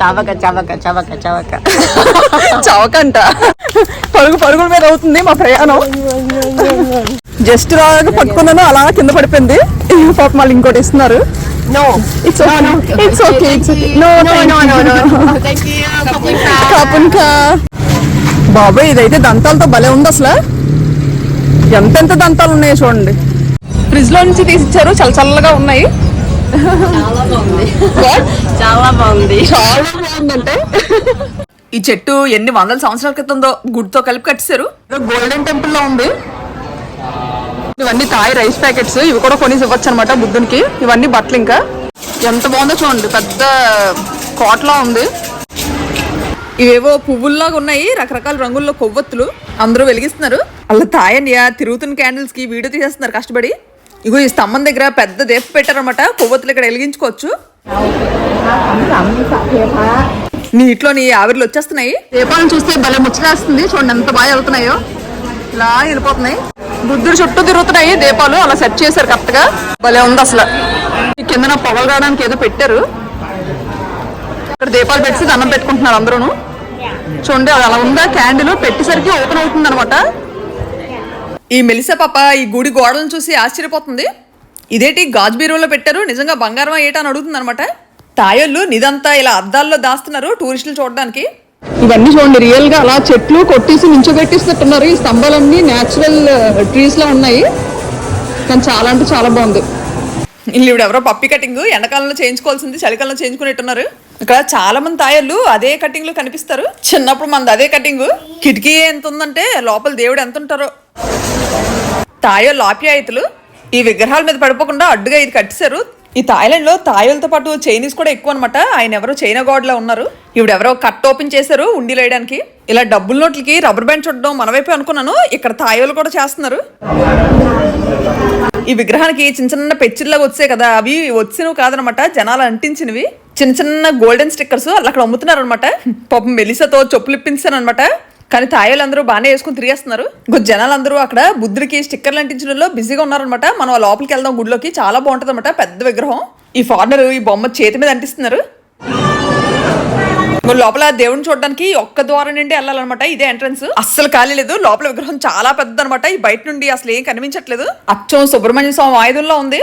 చవక చవక చవక చవక. చవకంట. పరుగు పరుగుల మీద అవుతుంది మా ప్రయాణం. జస్ట్ రాగా పట్టుకున్నాను అలా కింద పడిపోయింది. పాప మళ్ళీ ఇంకోటి ఇస్తున్నారు. No it's it's okay it's no no no no no thank you కాపున్కా బాబాయ్ ఇదైతే దంతాలతో భలే ఉంది అసలు. ఎంతెంత దంతాలు ఉన్నాయో చూడండి. ఫ్రిడ్జ్లో నుంచి తీసిచ్చారు చల్ల చల్లగా ఉన్నాయి. చాలా బాగుంది. చాలా బాగుంది. చాలా బాగుందంటే ఈ చెట్టు ఎన్ని వందల సంవత్సరాల క్రితందో గుడ్తో కలిపి కట్టేశారు. గోల్డెన్ టెంపుల్లో ఉంది. ఇవన్నీ తాయి రైస్ ప్యాకెట్స్ ఇవి కూడా కొనేసి ఇవ్వచ్చు అనమాట బుద్ధునికి. ఇవన్నీ బట్టలు ఇంకా. ఎంత బాగుందో చూడండి పెద్ద కోటలా ఉంది. ఇవేవో పువ్వుల్లాగా ఉన్నాయి రకరకాల రంగుల్లో కొవ్వొత్తులు. అందరూ వెలిగిస్తున్నారు. అలా తాయండియా తిరుగుతున్న క్యాండిల్స్కి వీడియో తీసేస్తున్నారు కష్టపడి. ఇగో ఈ స్తంభం దగ్గర పెద్ద దీప పెట్టారనమాట కొవ్వొత్తులు ఇక్కడ వెలిగించుకోవచ్చు. నీటిలోని ఆవిర్లు వచ్చేస్తున్నాయి? దీపాలను చూస్తే భలే ముచ్చలేస్తుంది చూడండి ఎంత బాగా వెళ్తున్నాయో. ఇలా వెళ్ళిపోతున్నాయి. బుద్ధుడు చుట్టూ తిరుగుతున్నాయి దీపాలు. అలా సెట్ చేశారు కరెక్ట్గా. భలే ఉంది అసలు. కిందన పొగలు రావడానికి ఏదో పెట్టారు. ఇక్కడ దీపాలు పెట్టి దండం పెట్టుకుంటున్నారు అందరూ చూడండి అది అలా ఉందా? క్యాండిల్ పెట్టేసరికి ఓపెన్ అవుతుంది అనమాట ఈ మెలిసా పాప ఈ గుడి గోడలను చూసి ఆశ్చర్యపోతుంది. ఇదేంటి గాజు బీరువాలో పెట్టారు? నిజంగా బంగారం ఏటా అని అడుగుతుంది అనమాట తాయొళ్ళు నిదంతా ఇలా అద్దాల్లో దాస్తున్నారు టూరిస్టులు చూడడానికి. ఇవన్నీ చూడండి రియల్గా అలా చెట్లు కొట్టేసి నించోబెట్టిస్తున్నారు ఈ స్తంభాలన్నీ నేచురల్ ట్రీస్లో ఉన్నాయి. కానీ చాలా అంటే చాలా బాగుంది. వీళ్ళు ఇప్పుడు ఎవరో పప్పి కటింగ్ ఎండాకాలంలో చేయించుకోవాల్సింది చలికాలంలో చేయించుకునేట్టున్నారు. ఇక్కడ చాలా మంది తాయళ్ళు అదే కటింగ్లో కనిపిస్తారు. చిన్నప్పుడు మనది అదే కటింగ్. కిటికీ ఎంత ఉందంటే లోపల దేవుడు ఎంత ఉంటారో. తాయోళ్ళు ఆప్యాయతలు ఈ విగ్రహాల మీద పడిపోకుండా అడ్డుగా ఇది కట్టేశారు. ఈ థాయిలాండ్లో తాయోలతో పాటు చైనీస్ కూడా ఎక్కువ అనమాట ఆయన ఎవరో చైనా గాడ్లా ఉన్నారు. ఇప్పుడు ఎవరో కట్ ఓపెన్ చేశారు ఉండి లేయడానికి. ఇలా డబ్బుల నోట్లకి రబ్బర్ బ్యాండ్ చుట్టడం మన వైపు అనుకున్నాను. ఇక్కడ తాయోలు కూడా చేస్తున్నారు. ఈ విగ్రహానికి చిన్న చిన్న పెచ్చిల్లాగా వచ్చాయి కదా. అవి వచ్చినవి కాదనమాట జనాలు అంటించినవి. చిన్న చిన్న గోల్డెన్ స్టిక్కర్స్ అక్కడ అమ్ముతున్నారు అనమాట పాపం మెలిసతో చెప్పులు ఇప్పించాను అనమాట కానీ తాయోలు అందరూ బాగానే వేసుకుని తిరిగేస్తున్నారు. ఇంకో జనాలు అందరూ అక్కడ బుద్ధుడికి స్టిక్కర్లు అంటించడంలో బిజీగా ఉన్నారనమాట మనం ఆ లోపలికి వెళ్దాం గుడిలోకి. చాలా బాగుంటుంది అనమాట పెద్ద విగ్రహం. ఈ ఫారినర్ ఈ బొమ్మ చేతి మీద అంటిస్తున్నారు. లోపల దేవుడిని చూడడానికి ఒక్క ద్వారం నుండి వెళ్ళాలన్నమాట. ఇదే ఎంట్రన్స్. అస్సలు ఖాళీ లేదు. లోపల విగ్రహం చాలా పెద్ద అనమాట ఈ బయట నుండి అసలు ఏం కనిపించట్లేదు. అచ్చం సుబ్రహ్మణ్య స్వామి ఆయుధంలో ఉంది.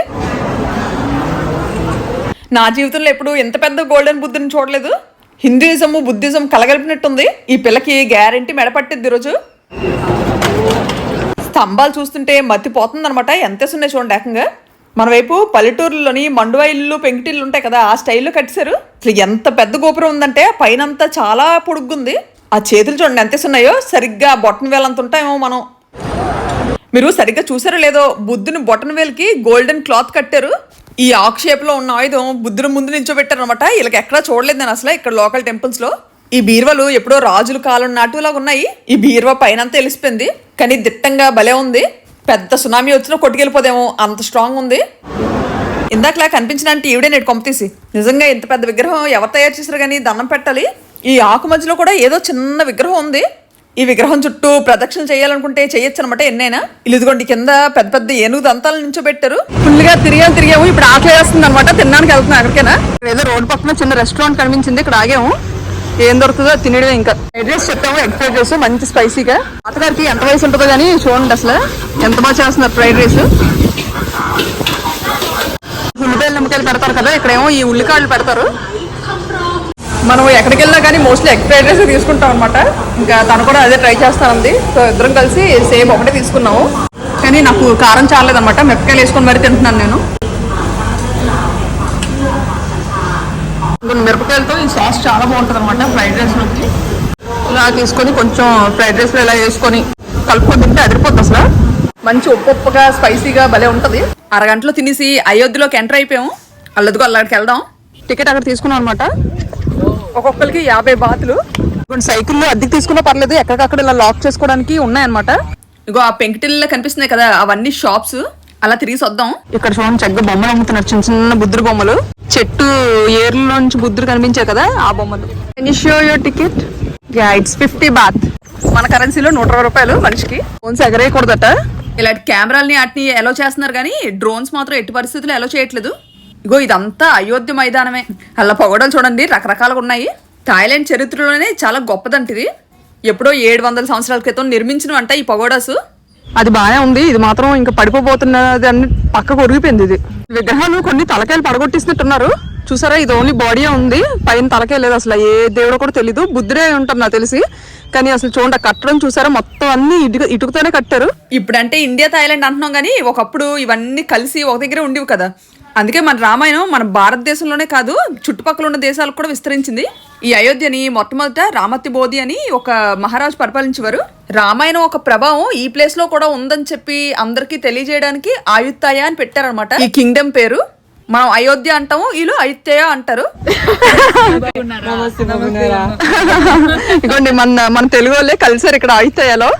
నా జీవితంలో ఎప్పుడు ఎంత పెద్ద గోల్డెన్ బుద్ధుని చూడలేదు. హిందూయిజము బుద్ధిజం కలగలిపినట్టుంది. ఈ పిల్లకి గ్యారంటీ మెడపట్టిద్ది ఈరోజు స్తంభాలు చూస్తుంటే మత్తిపోతుంది అనమాట ఎంత చూడండి ఏకంగా. మన వైపు పల్లెటూరులోని మండువా ఇల్లు పెంకుటిల్లు ఉంటాయి కదా ఆ స్టైల్లో కట్టేశారు. అసలు ఎంత పెద్ద గోపురం ఉందంటే పైనంతా చాలా పొడుగ్గుంది. ఆ చేతులు చూడండి ఎంత ఉన్నాయో సరిగ్గా బొట్టన వేలంత ఉంటాయేమో మనం. మీరు సరిగ్గా చూసారో లేదో బుద్ధుని బొటన్ వేలుకి గోల్డెన్ క్లాత్ కట్టారు. ఈ ఆక్ షేప్లో ఉన్న ఆయుధం బుద్ధుని ముందు నించోబెట్టారు అనమాట వీళ్ళకి ఎక్కడా చూడలేదు నేను అసలు ఇక్కడ లోకల్ టెంపుల్స్లో. ఈ బీరువాలు ఎప్పుడో రాజుల కాలం నాటులాగా ఉన్నాయి. ఈ బీరువా పైన తెలిసిపోయింది. కానీ దిట్టంగా భలే ఉంది. పెద్ద సునామీ వచ్చినా కొట్టుకెళ్ళిపోదేమో అంత స్ట్రాంగ్ ఉంది. ఇందాకలా కనిపించిన అంటే ఈవిడే నేను కొంపతీసి నిజంగా ఇంత పెద్ద విగ్రహం ఎవరు తయారు చేశారు కానీ దండం పెట్టాలి. ఈ ఆకు మధ్యలో కూడా ఏదో చిన్న విగ్రహం ఉంది. ఈ విగ్రహం చుట్టూ ప్రదక్షిణ చేయాలనుకుంటే చేయొచ్చు అనమాట ఎన్నైనా ఇదిగోండి కింద పెద్ద పెద్ద ఏనుగు దంతాలు నించోబెట్టారు. ఫుల్గా తిరిగాము. తిరిగాము ఇప్పుడు ఆకలి వేస్తుంది అనమాట తినడానికి వెళ్తున్నాం అక్కడికైనా ఇక్కడ ఏదో రోడ్ పక్కన చిన్న రెస్టారెంట్ కనిపించింది ఇక్కడ ఆగాము. ఏం దొరుకుతుందో తినడమే ఇంకా. అడ్రస్ చెప్పాము ఎగ్ ఫ్రైడ్ రైస్. మంచి స్పైసీగా. అత్తగారికి ఎంత వయసు ఉంటుందో కానీ చూడండి అసలు. ఎంత బాగా చేస్తున్నారు ఫ్రైడ్ రైస్. ఉల్లిపాయలు నిమ్మకాయలు పెడతారు కదా ఇక్కడేమో ఈ ఉల్లికాయలు పెడతారు. మనం ఎక్కడికి వెళ్ళినా కానీ మోస్ట్లీ ఎగ్ ఫ్రైడ్ రైస్ తీసుకుంటాం అనమాట ఇంకా తను కూడా అదే ట్రై చేస్తానంది. సో ఇద్దరం కలిసి సేమ్ ఒకటే తీసుకున్నాము. కానీ నాకు కారం చాలేదన్నమాట మిరపకాయలు వేసుకొని మరీ తింటున్నాను నేను. మిరపకాయలతో ఈ సాస్ చాలా బాగుంటుంది అనమాట ఫ్రైడ్ రైస్ నుంచి ఇలా తీసుకొని కొంచెం ఫ్రైడ్ రైస్లో ఇలా వేసుకొని కలుపుకొని తింటే అదిరిపోతుంది అసలు. మంచి ఉప్పు ఉప్పుగా స్పైసీగా భలే ఉంటుంది. అరగంటలో తినేసి అయోధ్యలోకి ఎంటర్ అయిపోయాము. అల్లదిగో అల్లడికి వెళ్దాం. టికెట్ అక్కడ తీసుకున్నాం అనమాట ఒక్కొక్కరికి యాభై బాతులు. కొన్ని సైకిళ్ళు అద్దెకి తీసుకున్నా పర్లేదు ఎక్కడికక్కడ ఇలా లాక్ చేసుకోవడానికి ఉన్నాయన్నమాట. ఇగో ఆ పెంకిటిల్లో కనిపిస్తున్నాయి కదా అవన్నీ షాప్స్ అలా తిరిగి వద్దాం ఇక్కడ చూడండి చక్కగా బొమ్మలు అమ్ముతున్నారు చిన్న చిన్న బుద్ధుడు బొమ్మలు. చెట్టు ఏర్ల నుంచి బుద్ధుడు కనిపించాయి కదా ఆ బొమ్మలు. Show your ticket ya it's fifty baht మన కరెన్సీలో నూట ఇరవై రూపాయలు మనిషికి. ఫోన్స్ ఎగరేయకూడదట. ఇలాంటి కెమెరాల్ని వాటిని ఎలో చేస్తున్నారు కానీ డ్రోన్స్ మాత్రం ఎట్టి పరిస్థితుల్లో ఎలో చేయట్లేదు. ఇగో ఇదంతా అయోధ్య మైదానమే. అలా పొగడలు చూడండి రకరకాలుగా ఉన్నాయి. థాయిలాండ్ చరిత్రలోనే చాలా గొప్పదంటిది. ఎప్పుడో ఏడు వందల సంవత్సరాల క్రితం నిర్మించినవంట ఈ పగోడాసు. అది బాగానే ఉంది. ఇది మాత్రం ఇంకా పడిపోబోతున్నది అని పక్కకు ఒరిగిపోయింది ఇది. విగ్రహాలు కొన్ని తలకాయలు పడగొట్టిస్తున్నట్టున్నారు. చూసారా ఇది ఓన్లీ బాడీ ఉంది. పైన తలకాయ లేదు అసలు. ఏ దేవుడో కూడా తెలీదు. బుద్ధుడే ఉంటారు నాకు తెలిసి. కానీ అసలు చూడండి కట్టడం చూసారా? మొత్తం అన్ని ఇటుక ఇటుకతోనే కట్టారు. ఇప్పుడంటే ఇండియా థాయిలాండ్ అంటున్నాం కానీ ఒకప్పుడు ఇవన్నీ కలిసి ఒక దగ్గరే ఉండేవి కదా. అందుకే మన రామాయణం మన భారతదేశంలోనే కాదు చుట్టుపక్కల ఉన్న దేశాలకు కూడా విస్తరించింది. ఈ అయోధ్యని మొట్టమొదట రామతి బోధి అని ఒక మహారాజు పరిపాలించేవారు. రామాయణం ఒక ప్రభావం ఈ ప్లేస్లో కూడా ఉందని చెప్పి అందరికీ తెలియజేయడానికి ఆయుత్తాయ అని పెట్టారనమాట ఈ కింగ్డమ్ పేరు. మనం అయోధ్య అంటాము వీళ్ళు అయుత్తయ అంటారు. ఇదిగోండి మన మన తెలుగు వాళ్ళే కలిసారు ఇక్కడ అయుత్తయలో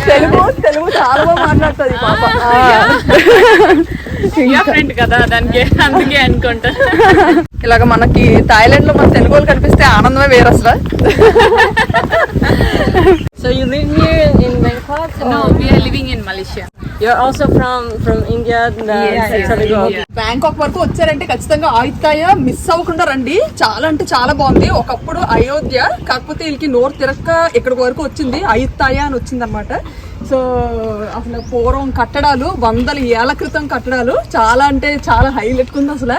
తెలుగు తెలుగు చాలా బాగా మాట్లాడుతుంది పాప. ఫ్రెండ్ కదా దానికి అందుకే అనుకుంటా. ఇలాగ మనకి థాయిలాండ్లో మన తెలుగు వాళ్ళు కనిపిస్తే ఆనందమే వేరు అసలు. You live here in Bangkok? No, we are living in Malaysia. You're also from from India, the Telugu. Bangkok వరకు వచ్చారంటే ఖచ్చితంగా ఆయుత్తాయ మిస్ అవ్వకుండా రండి. చాలా అంటే చాలా బాగుంది. ఒకప్పుడు అయోధ్య కాకపోతే వీళ్ళకి నోరు తిరక్క ఇక్కడికి వరకు వచ్చింది. అయుత్తాయ అని వచ్చింది అనమాట సో అసలు పూర్వం కట్టడాలు వందల ఏళ్ళ క్రితం కట్టడాలు చాలా అంటే చాలా హైలైట్ ఉంది అసలు.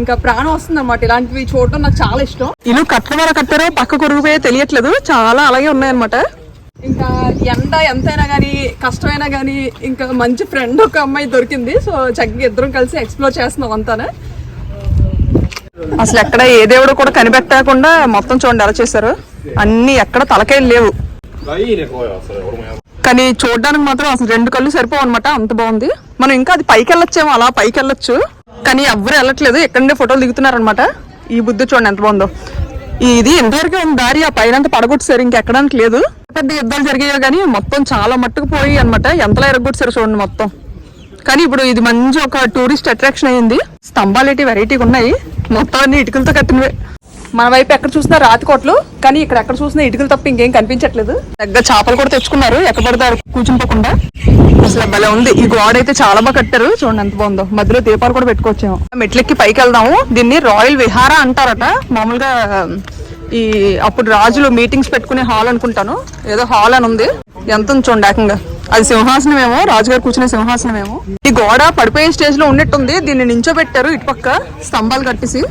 ఇంకా ప్రాణం వస్తుంది అన్నమాట ఇలాంటివి చూడటం నాకు చాలా ఇష్టం. ఇల్లు కట్టడం వల్ల కట్టారో పక్క కొరిగిపోయే తెలియట్లేదు. చాలా అలాగే ఉన్నాయన్నమాట. ఇంకా ఎండ ఎంతైనా కానీ కష్టమైనా కానీ ఇంకా మంచి ఫ్రెండ్ ఒక అమ్మాయి దొరికింది. సో చక్కగా ఇద్దరం కలిసి ఎక్స్ప్లోర్ చేస్తున్నాం అంతానే. అసలు ఎక్కడ ఏ దేవుడు కూడా కనిపెట్టకుండా మొత్తం చూడండి ఎలా చేశారు. అన్ని ఎక్కడ తలకాయలు లేవు. కానీ చూడడానికి మాత్రం అసలు రెండు కళ్ళు సరిపోవు అనమాట అంత బాగుంది. మనం ఇంకా అది పైకి వెళ్ళొచ్చేమో అలా పైకి వెళ్ళొచ్చు కానీ ఎవ్వరు వెళ్ళట్లేదు ఎక్కడనే ఫోటోలు దిగుతున్నారనమాట ఈ బుద్ధి చూడండి ఎంత బాగుందో. ఇది ఇంతవరకే ఉంది దారి ఆ పైన పడగొట్టుసారు ఇంకెక్కడానికి లేదు. పెద్ద యుద్ధాలు జరిగాయో కానీ మొత్తం చాలా మట్టుకు పోయి అనమాట ఎంతలా ఎరగొట్టుసారు చూడండి మొత్తం. కానీ ఇప్పుడు ఇది మంచి ఒక టూరిస్ట్ అట్రాక్షన్ అయ్యింది స్తంభాలు ఏంటి వెరైటీగా ఉన్నాయి. మొత్తం అన్ని ఇటుకలతో కట్టినవే. మన వైపు ఎక్కడ చూసినా రాతి కోట్లు కానీ ఇక్కడ ఎక్కడ చూసినా ఇటుకలు తప్ప ఇంకేం కనిపించట్లేదు. దగ్గర చేపలు కూడా తెచ్చుకున్నారు ఎక్కడ పడతారు కూర్చునిపోకుండా అసలు భలే ఉంది. ఈ గోడ అయితే చాలా బాగా కట్టారు. చూడండి ఎంత బాగుందో. మధ్యలో దీపాలు కూడా పెట్టుకోవచ్చాము మెట్లెక్కి పైకి వెళ్దాము. దీన్ని రాయల్ విహార అంటారట. మామూలుగా ఈ అప్పుడు రాజులు మీటింగ్స్ పెట్టుకునే హాల్ అనుకుంటాను. ఏదో హాల్ అని ఉంది. ఎంత ఉంది చూడండి ఏకంగా. అది సింహాసనం ఏమో రాజుగారు కూర్చునే సింహాసనం ఏమో ఈ గోడ పడిపోయే స్టేజ్లో ఉన్నట్టుంది. దీన్ని నించోబెట్టారు ఇటుపక్క. స్తంభాలు కట్టేసి.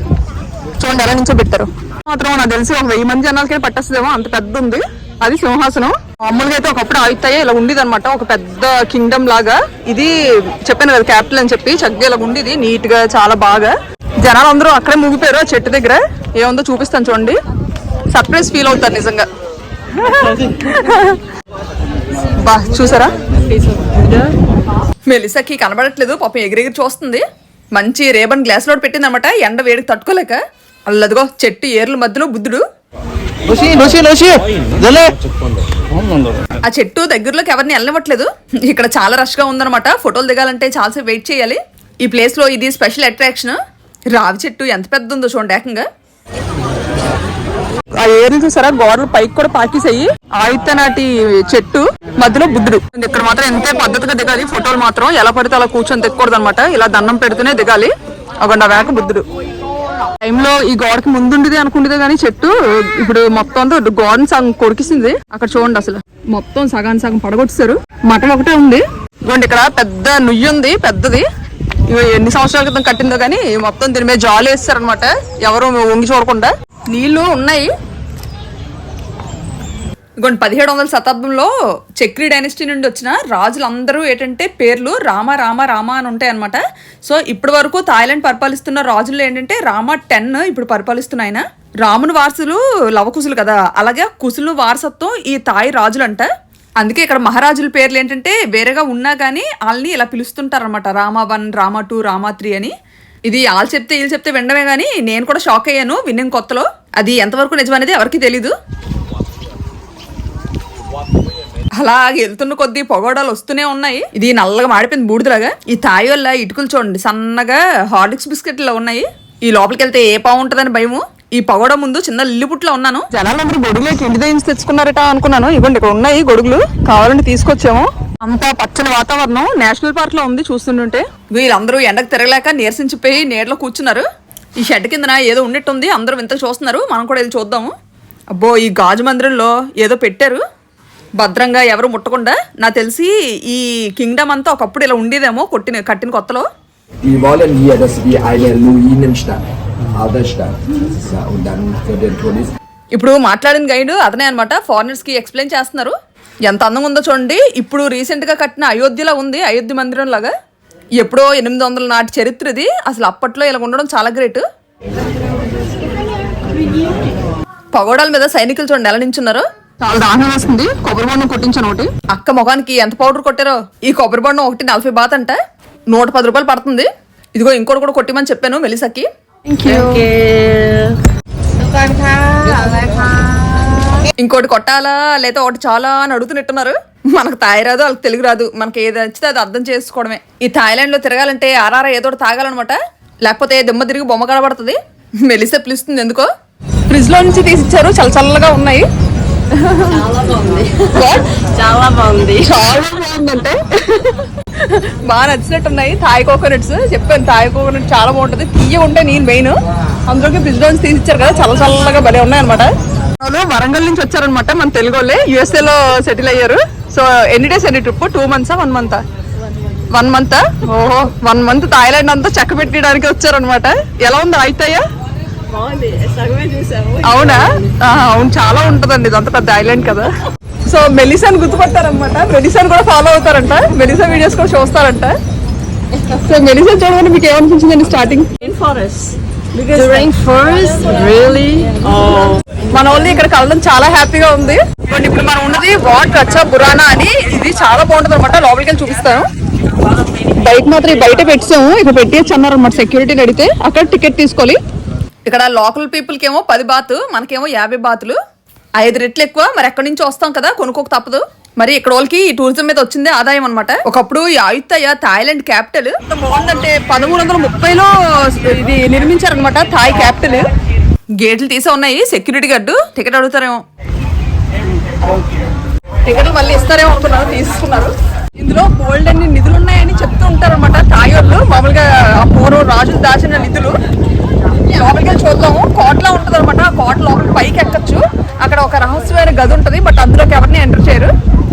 చూడండి ఎలా నించోబెట్టారు? మాత్రం నాకు తెలిసి ఒక వెయ్యి మంది జనాలకే పట్టేస్తుందేమో అంత పెద్ద ఉంది. అది సింహాసనం. మామూలుగా అయితే ఒకప్పుడు ఆయుత్తాయి ఇలా ఉండేది అనమాట ఒక పెద్ద కింగ్డమ్ లాగా. ఇది చెప్పాను కదా క్యాపిటల్ అని చెప్పి. చక్కగా ఇలా ఉండేది నీట్గా చాలా బాగా. జనాలు అందరూ అక్కడే ముగిపోయారు ఆ చెట్టు దగ్గర. ఏముందో చూపిస్తాను చూడండి. సర్ప్రైజ్ ఫీల్ అవుతారు నిజంగా. బా చూసారా? మెలిసకి కనబడట్లేదు పాపం ఎగిరెగిరి చూస్తుంది. మంచి రేబన్ గ్లాస్ లోడ్ పెట్టిందన్నమాట. ఎండ వేడికి తట్టుకోలేక. అల్లదిగో చెట్టు ఏర్ల మధ్యలో బుద్ధుడు. ఆ చెట్టు దగ్గరలోకి ఎవరిని వెళ్ళనివ్వట్లేదు. ఇక్కడ చాలా రష్గా ఉందన్నమాట. ఫోటోలు దిగాలంటే చాలాసేపు వెయిట్ చేయాలి. ఈ ప్లేస్లో ఇది స్పెషల్ అట్రాక్షన్. రావి చెట్టు ఎంత పెద్ద ఉందో చూడండి ఏకంగా. ఆ ఏరు చూసారా? గోడలు పైకి కూడా పాకేసాయి ఆయుత నాటి చెట్టు మధ్యలో బుద్ధుడు. ఇక్కడ మాత్రం ఎంతే పద్ధతిగా దిగాలి ఫోటోలు మాత్రం ఎలా పడితే అలా కూర్చొని దిగకూడదు అనమాట ఇలా దండం పెడుతూనే దిగాలి. అగొండ వేక బుద్ధుడు. టైంలో ఈ గోడకి ముందుండేది అనుకుంటుంది కానీ చెట్టు ఇప్పుడు మొత్తం అంతా గోడని సగం కొడికిసింది అక్కడ చూడండి అసలు. మొత్తం సగాన్ని సగం పడగొట్టేశారు. మఠం ఒకటే ఉంది. ఇదిగోండి ఇక్కడ పెద్ద నుయ్యి ఉంది పెద్దది. ఇవి ఎన్ని సంవత్సరాల క్రితం కట్టిందో కానీ మొత్తం దీని మీద జాలి వేస్తారనమాట ఎవరు వంగి చూడకుండా. నీళ్ళు ఉన్నాయి. ఇగోండి పదిహేడు వందల శతాబ్దంలో చక్రి డైనస్టీ నుండి వచ్చిన రాజులందరూ ఏంటంటే పేర్లు రామ రామ రామ అని ఉంటాయి అనమాట సో ఇప్పటి వరకు థాయిలాండ్ పరిపాలిస్తున్న రాజులు ఏంటంటే రామ టెన్ ఇప్పుడు పరిపాలిస్తున్న ఆయన. రాముని వారసులు లవకుశులు కదా. అలాగే కుశులు వారసత్వం ఈ తాయి రాజులంట. అందుకే ఇక్కడ మహారాజుల పేర్లు ఏంటంటే వేరేగా ఉన్నా కానీ వాళ్ళని ఇలా పిలుస్తుంటారనమాట Rama Rama one Rama two Rama three అని. ఇది వాళ్ళు చెప్తే వీళ్ళు చెప్తే వినడమే కానీ నేను కూడా షాక్ అయ్యాను విన్నం కొత్తలో. అది ఎంతవరకు నిజమనేది ఎవరికి తెలీదు. అలా వెళ్తున్న కొద్దీ పొగడాలు వస్తూనే ఉన్నాయి. ఇది నల్లగా మాడిపోయింది బూడిదలాగా. ఈ తాయి ఇటుకలు చూడండి సన్నగా హార్లిక్స్ బిస్కెట్లు ఉన్నాయి. ఈ లోపలికి వెళ్తే ఏ పావు ఉంటుందని భయము. ఈ పగోడ ముందు చిన్న లిల్లిపుట్లో ఉన్నాను. జనాలందరూ గొడుగులోకి ఇంటి దగ్గర తెచ్చుకున్నారట అనుకున్నాను. ఇవ్వండి ఇక్కడ ఉన్నాయి గొడుగులు. కావాలంటే తీసుకొచ్చాము. అంతా పచ్చని వాతావరణం నేషనల్ పార్క్లో ఉంది చూస్తుంటుంటే. వీళ్ళందరూ ఎండకు తిరగలేక నీరసించిపోయి నీడలో కూర్చున్నారు. ఈ షెడ్ కిందన ఏదో ఉన్నట్టుంది. అందరూ వింత చూస్తున్నారు. మనం కూడా వెళ్ళి చూద్దాము. అబ్బో ఈ గాజు మందిరంలో ఏదో పెట్టారు. భద్రంగా ఎవరు ముట్టకుండా. నాకు తెలిసి ఈ కింగ్డమ్ అంతా ఒకప్పుడు ఇలా ఉండేదేమో కొట్టిన కట్టిన కొత్తలో. Die wollen hier, dass wir eine Ruinenstadt, ఇప్పుడు మాట్లాడిన గైడ్ అతనే అనమాట ఫారినర్స్కి ఎక్స్ప్లెయిన్ చేస్తున్నారు. ఎంత అందంగా ఉందో చూడండి. ఇప్పుడు రీసెంట్గా కట్టిన అయోధ్యలా ఉంది. అయోధ్య మందిరం లాగా. ఎప్పుడో ఎనిమిది వందల నాటి చరిత్ర ఇది. అసలు అప్పట్లో ఇలా ఉండడం చాలా గ్రేట్ పగోడాల మీద సైనికులు చూడండి ఎలా నించున్నారు. చాలా దాహం వేస్తుంది. కొబ్బరి బొండం కొట్టించాను ఒకటి. అక్క ముఖానికి ఎంత పౌడర్ కొట్టారో. ఈ కొబ్బరి బొండం ఒకటి నలభై బాత్ అంట. నూట పది రూపాయలు పడుతుంది. ఇదిగో ఇంకోటి కూడా కొట్టిమని చెప్పాను మెలిసకి. ఇంకోటి కొట్టాలా? లేదా ఒకటి చాలా అని అడుగుతున్నట్టున్నారు. మనకు తాయి రాదు వాళ్ళకి తెలుగు రాదు. మనకి ఏది నచ్చితే అది అర్థం చేసుకోవడమే. ఈ థాయిలాండ్లో తిరగాలంటే ఆరారా ఏదో ఒకటి తాగాలన్నమాట. లేకపోతే దిమ్మ తిరిగి బొమ్మ కనబడుతుంది. మెలిసే పిలుస్తుంది ఎందుకో. ఫ్రిడ్జ్లో నుంచి తీసిచ్చారు చల్ల చల్లగా ఉన్నాయి. What? చాలా బాగుంది. చాలా బాగుందంటే? బాగా నచ్చినట్టున్నాయి. థాయ్ కోకోనట్స్ చెప్పాను థాయ్ కోకోనట్ చాలా బాగుంటది. తీయ ఉంటే నేను మెయిన్ అందులోకి నుంచి తీసిచ్చారు కదా చల్ల చల్లగా భలే ఉన్నాయి అనమాట వాళ్ళు వరంగల్ నుంచి వచ్చారనమాట మన తెలుగు వాళ్ళే. యుఎస్ఏ లో సెటిల్ అయ్యారు. సో ఎన్ని డేస్ ఎన్ని ట్రిప్ టూ మంత్సా వన్ మంత్ వన్ మంత్ ఓహో వన్ మంత్ థాయిలాండ్ అంతా చెక్క పెట్టడానికి వచ్చారనమాట ఎలా ఉంది బాగుంది చూసాము అవునా? అవును చాలా ఉంటదండి. ఇదంతా పెద్ద ఐలాండ్ కదా. సో మెలిసాన్ గుర్తుపట్టారనమాట మెలిసాన్ కూడా ఫాలో అవుతారంట. మెలిసా వీడియోస్ కూడా చూస్తారంట. సో మెలిసాన్ చూడగానే మీకు ఏమనిపించిందండి స్టార్టింగ్ ఫారెస్ట్? Oh, మన వాళ్ళు ఇక్కడ కలవడం చాలా హ్యాపీగా ఉంది. ఇదిగోండి ఇప్పుడు మనం ఉన్నది వాట్ రచ్చా బురానా అని. ఇది చాలా బాగుంటుంది అనమాట లోపలికి వెళ్ళి చూపిస్తాను. బయట మాత్రం బయట పెట్టాము. ఇక్కడ పెట్టేయచ్చు అన్నారు అనమాట సెక్యూరిటీని అడిగితే అక్కడ టికెట్ తీసుకోవాలి. ఇక్కడ లోకల్ పీపుల్కి ఏమో పది బాతు మనకేమో యాభై బాతులు. ఐదు రెట్లు ఎక్కువ మరి ఎక్కడి నుంచి వస్తాం కదా కొనుక్కోక తప్పదు. మరి ఇక్కడ వాళ్ళకి ఈ టూరిజం మీద వచ్చిందే ఆదాయం అనమాట ఒకప్పుడు ఈ ఆయుత్తయ్య థాయిలాండ్ క్యాపిటల్. బాగుందంటే పదమూడు వందల ముప్పైలో ఇది నిర్మించారనమాట థాయ్ క్యాపిటల్. గేట్లు తీసే ఉన్నాయి సెక్యూరిటీ గార్డు. టికెట్ అడుగుతారేమో. టికెట్లు మళ్ళీ ఇస్తారేమో అనుకున్నారు తీసుకున్నారు. ఇందులో బోల్డ్ అన్ని నిధులు ఉన్నాయని చెప్తూ ఉంటారనమాట థాయ్ వాళ్ళు. మామూలుగా ఆ పూర్వం రాజులు దాచిన నిధులు లోపలికి వెళ్ళి చూద్దాము కోటలో ఉంటుంది అనమాట ఆ కోట లోపలికి పైకి ఎక్కచ్చు అక్కడ ఒక రహస్యమైన గది ఉంటుంది బట్ అందులోకి ఎవరిని ఎంటర్ చేయరు.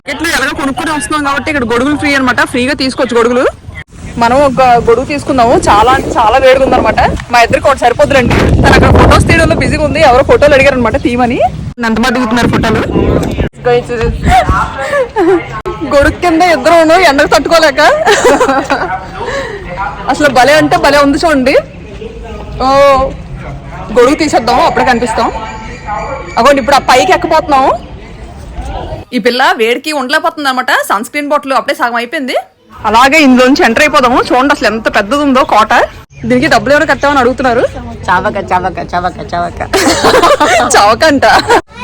టికెట్లు ఎలాగో కొనుక్కొని వస్తున్నాం కాబట్టి ఇక్కడ గొడుగులు ఫ్రీ అనమాట ఫ్రీగా తీసుకోవచ్చు గొడుగులు. మనం ఒక గొడుగు తీసుకుందాము చాలా అంటే చాలా వేడిగా ఉందన్నమాట. మా ఇద్దరికి ఒకటి సరిపోదులండి తను అక్కడ ఫొటోస్ తీయడంలో బిజీగా ఉంది. ఎవరో ఫోటోలు అడిగారు అనమాట తీయమని ఎంతమంది దిగుతున్నారు ఫోటోలు గొడుగు కింద ఇద్దరు ఎండకు తట్టుకోలేక. అసలు భలే అంటే భలే ఉంది చూడండి. ఓ గొడుగు తీసేద్దాం అప్పుడే కనిపిస్తాం. అగోండి ఇప్పుడు ఆ పైకి ఎక్కపోతున్నాము ఈ పిల్ల వేడికి ఉండలేకపోతుంది అనమాట సన్ స్క్రీన్ బాటిల్ అప్పుడే సగం అయిపోయింది. అలాగే ఇందులోంచి ఎంటర్ అయిపోదాము. చూడండి అసలు ఎంత పెద్దది ఉందో కోట. దీనికి డబ్బులు ఎవరు కట్టామని అడుగుతున్నారు? chavaka, chavaka, chavaka, chavaka. చవకంట.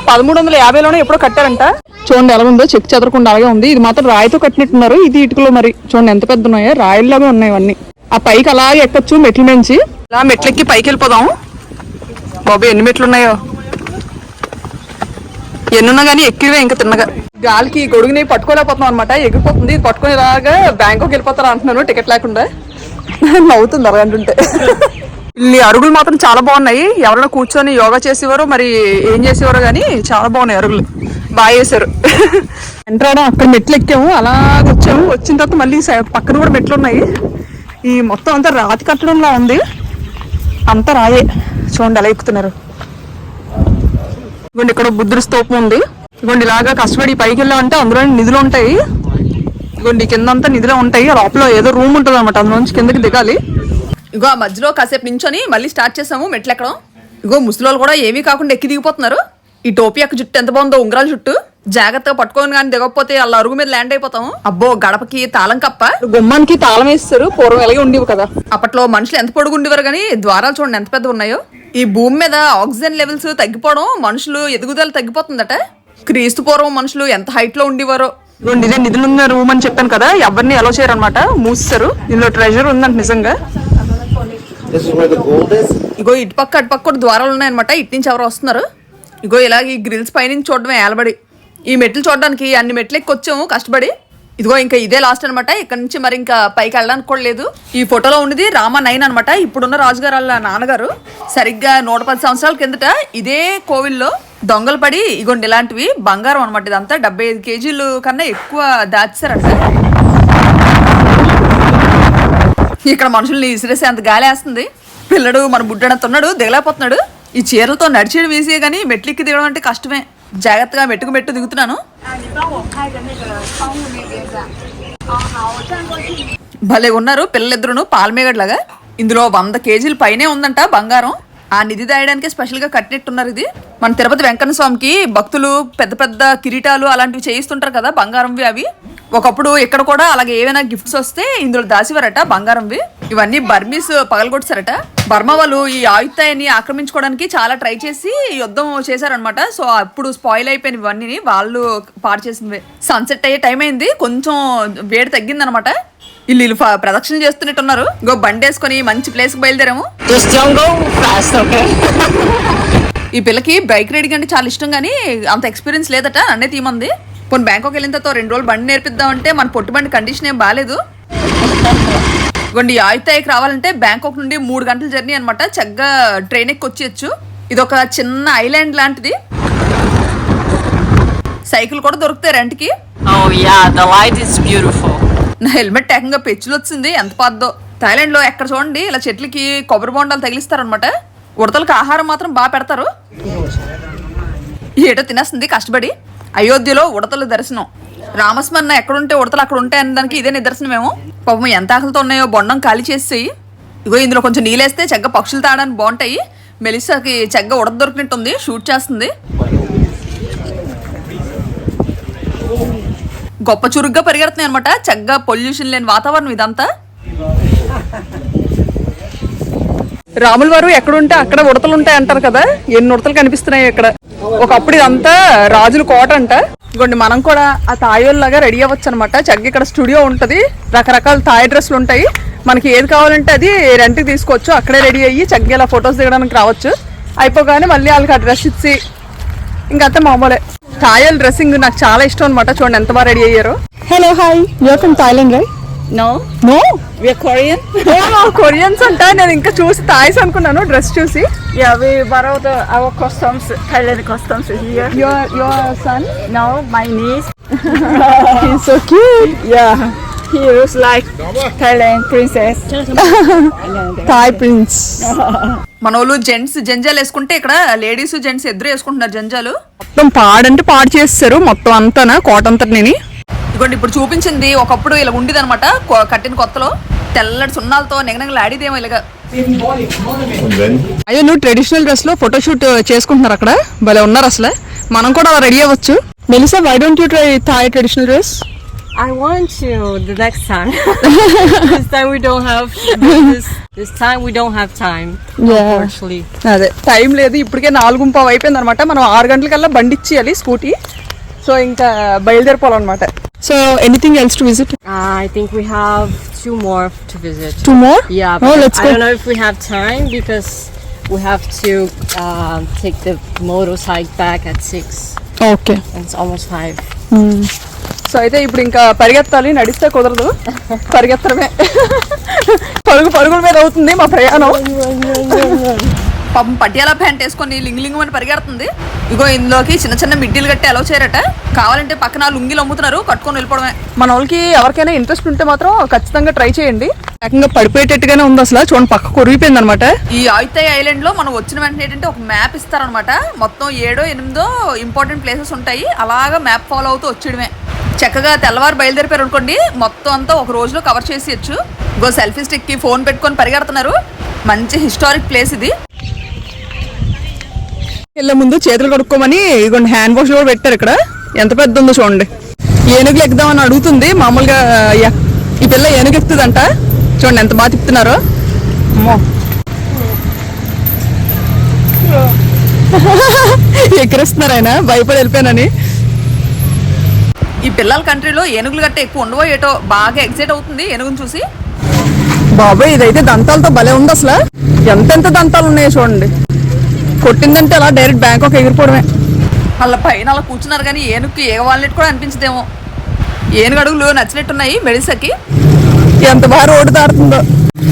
పదమూడు వందల యాభైలోనే ఎప్పుడో కట్టారంట. చూడండి ఎలా ఉందో చెక్ చెదరకుండా అలాగే ఉంది. ఇది మాత్రం రాయితో కట్టినట్టున్నారు. ఇది ఇటుకలో మరి. చూడండి ఎంత పెద్ద ఉన్నాయో రాయిల్లాగా ఉన్నాయి ఇవన్నీ. ఆ పైకి అలాగే ఎక్కచ్చు మెట్లు మించి. ఇలా మెట్లెక్కి పైకి వెళ్ళిపోదాం బాబు ఎన్ని మెట్లు ఉన్నాయో ఎన్నున్నా కానీ ఎక్కివే ఇంకా తిన్నగా. గాలికి గొడుగుని పట్టుకోలేకపోతున్నాం అనమాట ఎగిరిపోతుంది. పట్టుకుని ఇలాగా బ్యాంకాక్ వెళ్ళిపోతారు అంటున్నాను. టికెట్ లేకుండా. నవ్వుతుంది అలా అంటుంటే ఈ అరుగులు మాత్రం చాలా బాగున్నాయి. ఎవరైనా కూర్చొని యోగా చేసేవారు మరి ఏం చేసేవారు కానీ చాలా బాగున్నాయి అరుగులు. బాగా చేశారు. ఎంటర్ అక్కడ మెట్లు ఎక్కాము. అలా వచ్చాము. వచ్చిన తర్వాత మళ్ళీ పక్కన కూడా మెట్లు ఉన్నాయి. ఈ మొత్తం అంతా రాతి కట్టడంలా ఉంది. అంతా రాయే. చూడండి ఎలా ఎక్కుతున్నారు. ఇదిగోండి ఇక్కడ బుద్ధుడి స్తూపం ఉంది. ఇవ్వండి ఇలాగా కష్టపడి పైకి వెళ్ళామంటే అందులో నిధులు ఉంటాయి. ఇదిగోండి కిందంతా నిధులు ఉంటాయి. లోపల ఏదో రూమ్ ఉంటుంది అనమాట అందులోంచి కిందకి దిగాలి. ఇగో ఆ మధ్యలో కాసేపు నించొని మళ్ళీ స్టార్ట్ చేసాము. మెట్లు ఎక్కడం. ఇగో ముసలోళ్ళు కూడా ఏమీ కాకుండా ఎక్కి దిగిపోతున్నారు. ఈ టోపీ యొక్క జుట్టు ఎంత బాగుందో ఉంగరాల జుట్టు. జాగ్రత్తగా పట్టుకొని కానీ దిగకపోతే వాళ్ళ అరుగు మీద ల్యాండ్ అయిపోతాము అబ్బో గడపకి తాళం కప్ప. గుమ్మానికి తాళం వేస్తారు పూర్వం ఎలాగే ఉండేవి కదా. అప్పట్లో మనుషులు ఎంత పొడుగు ఉండేవారు కానీ ద్వారాలు చూడండి ఎంత పెద్ద ఉన్నాయో. ఈ భూమి మీద ఆక్సిజన్ లెవెల్స్ తగ్గిపోవడం మనుషులు ఎదుగుదల తగ్గిపోతుందట. క్రీస్తు పూర్వం మనుషులు ఎంత హైట్లో ఉండేవారో ఇదే నిధులు ఉన్న రూమ్ అని చెప్పాను కదా ఎవరిని అలో చేయరు అనమాట మూస్తారు ఇందులో ట్రెజర్ ఉందంట నిజంగా. ఇగో ఇటు పక్క అటు పక్క కూడా ద్వారాలు ఉన్నాయన్నమాట. ఇటు నుంచి ఎవరు వస్తున్నారు? ఇగో ఇలాగ ఈ గ్రిల్స్ పైనుంచి చూడడమే ఏలబడి. ఈ మెట్లు చూడడానికి అన్ని మెట్లు ఎక్కి వచ్చాము కష్టపడి. ఇదిగో ఇంకా ఇదే లాస్ట్ అనమాట ఇక్కడ నుంచి మరి ఇంకా పైకి వెళ్ళడానికి కూడా లేదు. ఈ ఫోటోలో ఉన్నది రామ నైన్ అనమాట ఇప్పుడున్న రాజుగారు వాళ్ళ నాన్నగారు. సరిగ్గా నూట పది సంవత్సరాల కిందట ఇదే కోవిల్లో దొంగలు పడి ఇగోండి ఇలాంటివి బంగారం అనమాట ఇదంతా. డెబ్బై ఐదు కేజీలు కన్నా ఎక్కువ దాచారంట ఇక్కడ మనుషుల్ని ఇసిరేసే అంత గాలి వేస్తుంది పిల్లడు మన బుడ్డంత ఉన్నాడు దిగలేకపోతున్నాడు. ఈ చీరలతో నడిచేయడం వేసే కానీ మెట్లెక్కి దిగడం అంటే కష్టమే. జాగ్రత్తగా మెట్టుకు మెట్టు దిగుతున్నాను. భలే ఉన్నారు పిల్లలిద్దరును పాలమేగడ్లాగా. ఇందులో వంద కేజీలు పైనే ఉందంట బంగారం. ఆ నిధి దాయడానికి స్పెషల్గా కట్టినట్టున్నారు ఇది. మన తిరుపతి వెంకన్న స్వామికి భక్తులు పెద్ద పెద్ద కిరీటాలు అలాంటివి చేయిస్తుంటారు కదా బంగారంవి అవి. ఒకప్పుడు ఇక్కడ కూడా అలాగే ఏవైనా గిఫ్ట్స్ వస్తే ఇందులో దాచివారట బంగారంవి. ఇవన్నీ బర్మీస్ పగలగొట్టారట బర్మా వాళ్ళు ఈ ఆయుత్తాయని ఆక్రమించుకోవడానికి చాలా ట్రై చేసి యుద్ధం చేశారనమాట సో అప్పుడు స్పాయిల్ అయిపోయిన ఇవన్నీ వాళ్ళు పాడు చేసినవి సన్సెట్ అయ్యే టైం అయింది. కొంచెం వేడి తగ్గిందనమాట వీళ్ళు వీళ్ళు ఫ- ప్రదక్షిణ చేస్తున్నట్టున్నారు. ఇంకో బండి వేసుకొని మంచి ప్లేస్కి బయలుదేరాము. ఈ పిల్లకి బైక్ రైడింగ్ అంటే చాలా ఇష్టం కానీ అంత ఎక్స్పీరియన్స్ లేదట. నన్నే తీమంది పోనీ బ్యాంకాక్ వెళ్ళిన తర్వాత రెండు రోజులు బండి నేర్పిద్దామంటే మన పొట్టు బండి కండిషన్ ఏం బాగాలేదు ఇవ్వండి ఆయుతాయికి రావాలంటే బ్యాంకాక్ నుండి మూడు గంటల జర్నీ అనమాట చక్కగా ట్రైన్ ఎక్కి వచ్చేయచ్చు ఇది ఒక చిన్న ఐలాండ్ లాంటిది. సైకిల్ కూడా దొరుకుతాయి రెంట్కి. Oh. నా హెల్మెట్ ఏకంగా పెచ్చులు వచ్చింది ఎంత పాద్దో థాయిలాండ్లో ఎక్కడ చూడండి ఇలా చెట్లకి కొబ్బరి బొండాలు తగిలిస్తారనమాట ఉడతలకు ఆహారం మాత్రం బాగా పెడతారు. ఏటో తినేస్తుంది కష్టపడి. అయోధ్యలో ఉడతల దర్శనం. రామస్మరణ ఎక్కడుంటే ఉడతలు అక్కడ ఉంటాయి అనడానికి దానికి ఇదే నిదర్శనమేమో. పాపం ఎంత ఆకలితో ఉన్నాయో బొండం ఖాళీ చేసి ఇగో ఇందులో కొంచెం నీళ్ళేస్తే చక్కగా పక్షులు తాడానికి బాగుంటాయి. మెలిసాకి చక్కగా ఉడత దొరికినట్టుంది షూట్ చేస్తుంది. గొప్ప చురుగ్గా పరిగెడుతున్నాయి అనమాట చక్కగా పొల్యూషన్ లేని వాతావరణం ఇదంతా. రాముల వారు ఎక్కడుంటే అక్కడ ఉడతలు ఉంటాయి అంటారు కదా. ఎన్ని ఉడతలు కనిపిస్తున్నాయి ఇక్కడ. ఒకప్పుడు ఇదంతా రాజుల కోట అంట ఇదిగోండి మనం కూడా ఆ తాయోల్లాగా రెడీ అవ్వచ్చు అనమాట చక్కగా ఇక్కడ స్టూడియో ఉంటది. రకరకాల తాయి డ్రెస్సులు ఉంటాయి. మనకి ఏది కావాలంటే అది రెంట్కి తీసుకోవచ్చు. అక్కడే రెడీ అయ్యి చక్కగా ఇలా ఫొటోస్ దిగడానికి రావచ్చు. అయిపోగానే మళ్ళీ వాళ్ళకి ఆ డ్రెస్ ఇచ్చి ఇంకంతా మామూలే. థాయల్ డ్రెస్సింగ్ నాకు చాలా ఇష్టం అనమాట చూడండి ఎంత బాగా రెడీ అయ్యారు. Hello hi you're from Thailand right No, no we are Korean. Koreans అంట నేను ఇంకా చూసి థాయిస్ అనుకున్నాను డ్రెస్ చూసి Yeah, we borrow the, our customs, Thailand customs here. Your your son No, my niece. So cute Yeah, he looks like Thailand princess. Thai prince మన వాళ్ళు gents జంజాలు వేసుకుంటే ఇక్కడ లేడీస్ జెంట్స్ ఇద్దరు వేసుకుంటున్నారు జంజాలు మొత్తం పాడంటే పాడు చేస్తారు మొత్తం అంతానా కోట అంతటిని ఇదిగోండి ఇప్పుడు చూపించింది ఒకప్పుడు ఇలా ఉండేది అనమాట కట్టిన కొత్తలో తెల్లటి సున్నాలతో నిగనగలు ఆడిదేమో ఇలాగా అయ్యో నువ్వు ట్రెడిషనల్ డ్రెస్లో ఫోటోషూట్ చేసుకుంటున్నారు అక్కడ భలే ఉన్నారు అసలు మనం కూడా అలా రెడీ అవ్వచ్చు Melissa why don't you try Thai traditional dress I want to the next time. this time we don't have this. This time we don't have time. Unfortunately. అదే టైం లేదు ఇప్పటికే నాలుగు పావు అయిపోయింది అనమాట మనం ఆరు గంటలకల్లా బండి ఇచ్చేయాలి స్కూటీ సో ఇంకా బయలుదేరిపోవాలన్నమాట so anything else to visit Uh, I think we have two more to visit. Two more Yeah, Oh, but let's I go. don't know if we have time because we have to um, take the motorcycle back at six. Okay And it's almost five. So అయితే ఇప్పుడు ఇంకా పరిగెత్తాలి నడిస్తే కుదరదు పరిగెత్తడమే పరుగు పరుగుల మీద అవుతుంది మా ప్రయాణం పాపం పటియాలా ప్యాంట్ వేసుకొని లింగ్ లింగ్ అని పరిగెడుతుంది. ఇగో ఇందులోకి చిన్న చిన్న మిడ్డీలు కట్టి అలౌ చేయరట. కావాలంటే పక్కన లుంగిలు అమ్ముతున్నారు కట్టుకొని వెళ్ళిపోవడమే. మన వాళ్ళకి ఎవరికైనా ఇంట్రెస్ట్ ఉంటే మాత్రం ఖచ్చితంగా ట్రై చేయండి. ఏకంగా పడిపోయేటట్టుగానే ఉంది అసలు చూడండి పక్క కొరిగిపోయింది అనమాట ఈ ఆయుతాయి ఐలాండ్లో మనం వచ్చిన వెంటనే ఏంటంటే ఒక మ్యాప్ ఇస్తారనమాట మొత్తం ఏడో ఎనిమిదో ఇంపార్టెంట్ ప్లేసెస్ ఉంటాయి. అలాగా మ్యాప్ ఫాలో అవుతూ వచ్చేయడమే. చక్కగా తెల్లవారు బయలుదేరిపోయారు అనుకోండి మొత్తం అంతా ఒక రోజులో కవర్ చేసేయచ్చు. గో సెల్ఫీ స్టిక్కి ఫోన్ పెట్టుకొని పరిగెడుతున్నారు. మంచి హిస్టారిక్ ప్లేస్ ఇది. వెళ్ళే ముందు చేతులు కడుక్కోమని ఇదిగోండి హ్యాండ్ వాష్ కూడా పెట్టారు ఇక్కడ. ఎంత పెద్ద ఉందో చూడండి. ఏనుగులు ఎక్కుదామని అడుగుతుంది. మామూలుగా ఈ పిల్ల ఏనుగు ఎక్కుతుందంట. చూడండి ఎంత బాగా తిప్పుతున్నారో. అమ్మో. ఎక్కిరిస్తున్నారు ఆయన. భయపడి వెళ్ళిపోయానని. ఈ పిల్లల కంట్రీలో ఏనుగులు గట్ట ఎక్కువ ఉండవో ఏటో బాగా ఎగ్జైట్ అవుతుంది ఏనుగుని చూసి. బాబాయ్ ఇదైతే దంతాలతో భలే ఉంది అసలు. ఎంతెంత దంతాలు ఉన్నాయో చూడండి. కొట్టిందంటే అలా డైరెక్ట్ బ్యాంకాక్ ఎగిరిపోవడమే. వాళ్ళ పైన అలా కూర్చున్నారు కానీ ఏనుగుకి ఏ వాళ్ళని కూడా అనిపించదేమో. ఏనుగు అడుగులు నచ్చినట్టున్నాయి మెడిసకి ఎంత బాగా రోడ్డు దాడుతుందో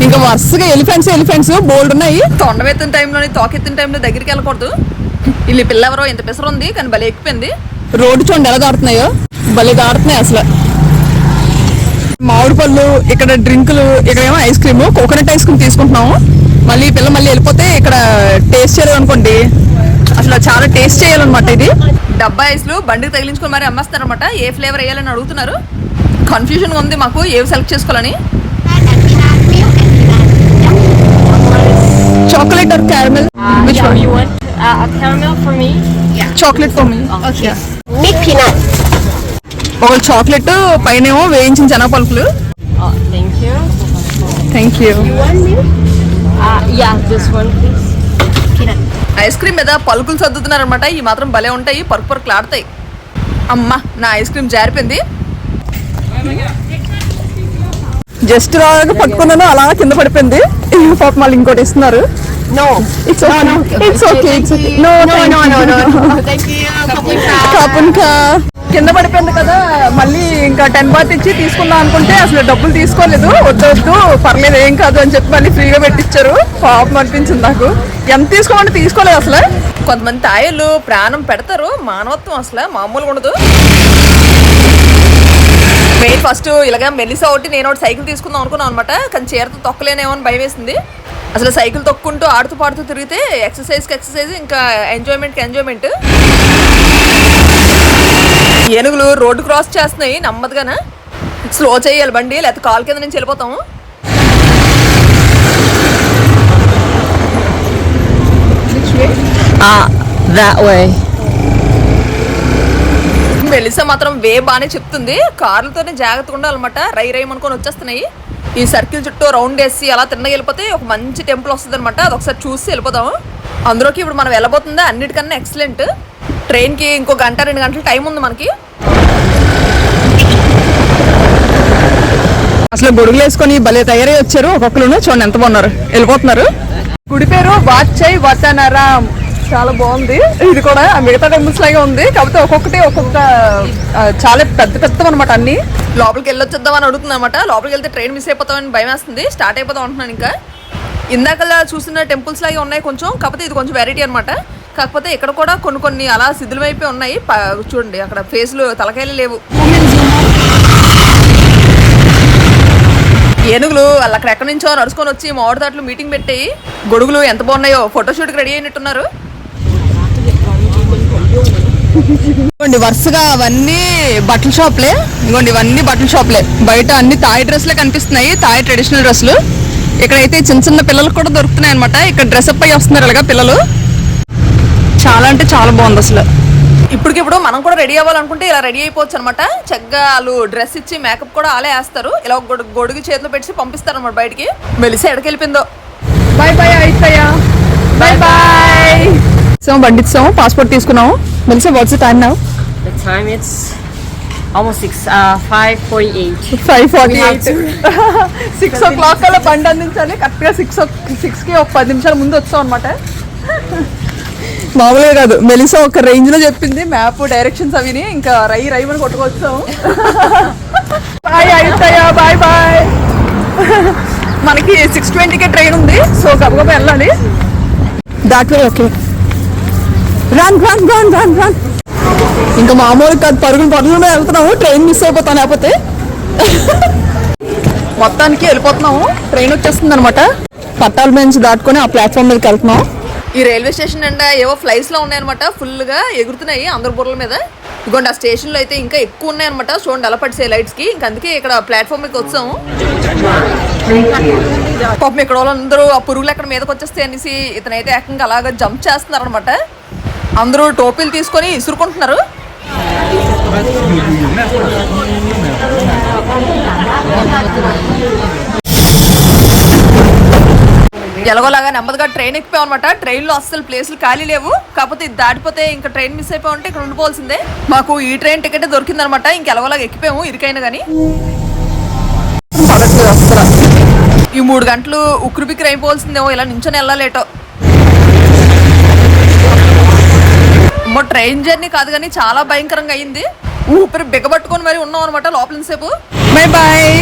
ఇంకా వరుసగా ఎలిఫెంట్స్ ఎలిఫెంట్స్ బోల్డ్ ఉన్నాయి. తొండవెత్తిన టైంలోని తోకెత్తిన టైంలో దగ్గరికి వెళ్ళకూడదు. వీళ్ళు పిల్ల ఎవరో ఇంత పిసరు ఉంది కానీ భలే ఎక్కిపోయింది. రోడ్డు చూడండి ఎలా దాడుతున్నాయో భలే దాడుతున్నాయి అసలు. మామిడి పళ్ళు ఇక్కడ డ్రింకులు ఇక్కడ ఏమో ice cream coconut ice cream తీసుకుంటున్నాము. మళ్ళీ పిల్ల మళ్ళీ వెళ్ళిపోతే ఇక్కడ టేస్ట్ చేయలేదు అనుకోండి. అసలు చాలా టేస్ట్ చేయాలన్నమాట ఇది. డబ్బా ఐస్లు బండికి తగిలించుకొని మరి అమ్మేస్తారనమాట ఏ ఫ్లేవర్ వేయాలని అడుగుతున్నారు. కన్ఫ్యూజన్ ఉంది మాకు ఏవి సెలెక్ట్ చేసుకోవాలని. Chocolate or caramel which Yeah, you want a caramel for me? Chocolate for me peanut. ఒక చాక్లెట్ పైనేమో వేయించిన జన పలుకులు thank you. Thank you Yeah, this one, please. ఐస్ క్రీమ్ మీద పలుకులు సర్దుతున్నారనమాట ఈ మాత్రం భలే ఉంటాయి పరుకు పరుకులు ఆడతాయి. అమ్మా నా ఐస్ క్రీమ్ జారిపోయింది. జస్ట్ రాగా పట్టుకున్నాను అలా కింద పడిపోయింది. పాప మళ్ళీ ఇంకోటి ఇస్తున్నారు. It's okay it's no. కింద పడిపోయింది కదా మళ్ళీ ఇంకా టెన్ బాత్ ఇచ్చి తీసుకుందాం అనుకుంటే అసలు డబ్బులు తీసుకోలేదు. వద్దు వద్దు పర్లేదు ఏం కాదు అని చెప్పి మళ్ళీ ఫ్రీగా పెట్టించారు పాపం అనిపించింది నాకు. ఎంత తీసుకోమంటే తీసుకోలేదు అసలు. కొంతమంది తాయలు ప్రాణం పెడతారు మానవత్వం అసలు మామూలుగా ఉండదు. మెయిన్ ఫస్ట్ ఇలాగ మెలిసా ఒకటి నేను ఒకటి సైకిల్ తీసుకుందాం అనుకున్నాను అనమాట. కానీ చీరతో తొక్కలేనేమో అని భయం వేసింది అసలు సైకిల్ తొక్కుంటూ ఆడుతూ పాడుతూ తిరిగితే ఎక్సర్సైజ్కి ఎక్సర్సైజ్ ఇంకా ఎంజాయ్మెంట్కి ఎంజాయ్మెంట్ ఏనుగులు రోడ్డు క్రాస్ చేస్తున్నాయి నెమ్మదిగాన? స్లో చేయాలి బండి లేకపోతే కాల్ కింద నుంచి వెళ్ళిపోతాము Ah. మెలిసా మాత్రం వే బాగానే చెప్తుంది. కార్లతోనే జాగ్రత్తగా ఉండాలన్నమాట. రై రై అనుకొని వచ్చేస్తున్నాయి. ఈ సర్కిల్ చుట్టూ రౌండ్ వేసి అలా తిన్నగా వెళ్ళిపోతే ఒక మంచి టెంపుల్ వస్తుంది అనమాట అది ఒకసారి చూసి వెళ్ళిపోదాము అందులోకి ఇప్పుడు మనం వెళ్ళబోతుందా? అన్నిటికన్నా ఎక్సలెంట్ ట్రైన్కి ఇంకో గంట రెండు గంటల టైం ఉంది మనకి. అసలు గొడుగులు వేసుకొని భలే తయారై వచ్చారు. ఒక్కొక్కరు చూడండి ఎంత బాగున్నారు. వెళ్ళిపోతున్నారు. గుడి పేరు వాచై వతనరామ్ చాలా బాగుంది. ఇది కూడా మిగతా టెంపుల్స్ లాగే ఉంది. కాకపోతే ఒక్కొక్కటి ఒక్కొక్క చాలా పెద్ద పెద్ద అనమాట అన్ని. లోపలికి వెళ్ళొచ్చేద్దాం అని అడుగుతుంది అనమాట లోపలికి వెళ్తే ట్రైన్ మిస్ అయిపోతామని భయం వేస్తుంది స్టార్ట్ అయిపోతాం అంటున్నాను ఇంకా. ఇందాకలా చూసిన టెంపుల్స్ లాగే ఉన్నాయి కొంచెం కాకపోతే ఇది కొంచెం వెరైటీ అనమాట కాకపోతే ఇక్కడ కూడా కొన్ని కొన్ని అలా శిథిలమైపోయి ఉన్నాయి. ప- చూడండి అక్కడ ఫేస్లు తలకాయలు లేవు. ఏనుగులు వాళ్ళు అక్కడ ఎక్కడి నుంచో నడుచుకొని వచ్చి మామిడి తోటలు మీటింగ్ పెట్టి గొడుగులు ఎంత బాగున్నాయో ఫోటోషూట్కి రెడీ అయినట్టున్నారు. ఇదిగోండి వరుసగా అవన్నీ బట్టల షాప్లే. ఇదిగోండి ఇవన్నీ బట్టల షాప్లే. బయట అన్ని తాయి డ్రెస్లే కనిపిస్తున్నాయి. తాయి ట్రెడిషనల్ డ్రెస్సులు ఇక్కడైతే చిన్న చిన్న పిల్లలకు కూడా దొరుకుతున్నాయి అనమాట ఇక్కడ డ్రెస్ అప్ అయ్యి వస్తున్నారు అలాగా పిల్లలు. చాలా అంటే చాలా బాగుంది అసలు. ఇప్పటికిప్పుడు మనం కూడా రెడీ అవ్వాలనుకుంటే ఇలా రెడీ అయిపోవచ్చు అనమాట చక్కగా వాళ్ళు డ్రెస్ ఇచ్చి మేకప్ కూడా అలా వేస్తారు. ఇలా గొడుగు చేతిలో పెట్టి పంపిస్తారు అనమాట బయటికి. మెలిసి ఎక్కడికి వెళ్ళిపోయిందో బాయ్ బాయ్ అయిపోయా బాయ్ బాయ్ సో బండి ఇచ్చాము పాస్పోర్ట్ తీసుకున్నాము మెలిసి వాట్స్ టైం నా almost six, uh, five forty-eight. Five forty eight six o'clock అలా బండి అందించాలి. కరెక్ట్గా సిక్స్ సిక్స్కి ఒక పది నిమిషాల ముందు వచ్చాం అనమాట మామూలుగా కాదు. మెలిసా ఒక రేంజ్లో చెప్పింది. మ్యాప్ డైరెక్షన్స్ అవిని ఇంకా రై రై అని కొట్టుకొచ్చాం. బాయ్ అయితాయా బాయ్ బాయ్ మనకి సిక్స్ ట్వంటీకే ట్రైన్ ఉంది. సో గబగబా వెళ్ళాలి. That way okay run run run run run ఇంకా మామూలు కాదు పరుగులు పరుగులు వెళ్తున్నాము. ట్రైన్ మిస్ అయిపోతాం లేకపోతే. మొత్తానికి వెళ్ళిపోతున్నాము. ట్రైన్ వచ్చేస్తుంది అనమాట పట్టాల బెంచ్ దాటుకొని ఆ ప్లాట్ఫామ్ మీదకి వెళ్తున్నాం ఈ రైల్వే స్టేషన్ అండ్ ఏవో ఫ్లైట్స్లో ఉన్నాయన్నమాట. ఫుల్గా ఎగురుతున్నాయి అందరి బుర్రల మీద. ఇదిగోండి ఆ స్టేషన్లో అయితే ఇంకా ఎక్కువ ఉన్నాయన్నమాట. చూడండి అలా పడిసే లైట్స్కి. అందుకే ఇక్కడ ప్లాట్ఫామ్ మీకు వచ్చాము. పాపం ఇక్కడ వాళ్ళందరూ ఆ పురుగులు ఎక్కడ మీదకి వచ్చేస్తాయి అనేసి ఇతనైతే ఏకంగా అలాగా జంప్ చేస్తున్నారనమాట అందరూ టోపీలు తీసుకొని ఇసురుకుంటున్నారు. ఎలాగోలాగా నెమ్మదిగా ట్రైన్ ఎక్కిపోయాం అనమాట ట్రైన్లో అస్సలు ప్లేసులు ఖాళీ లేవు. కాకపోతే ఇది దాటిపోతే ఇంకా ట్రైన్ మిస్ అయిపోయి ఉంటే ఇక్కడ ఉండిపోవాల్సిందే. మాకు ఈ ట్రైన్ టికెట్ దొరికింది అనమాట ఇంకా ఎక్కిపోయాము. ఇరికైనా కానీ ఈ మూడు గంటలు ఉక్కిరి బిక్కిరి అయిపోవాల్సిందేమో ఇలా నించొని వెళ్ళాలేటో. అమ్మో ట్రైన్ జర్నీ కాదు కానీ చాలా భయంకరంగా అయింది. ఊపిరి బిగబట్టుకొని మరి ఉన్నాం అనమాట లోపల సేపు బై బాయ్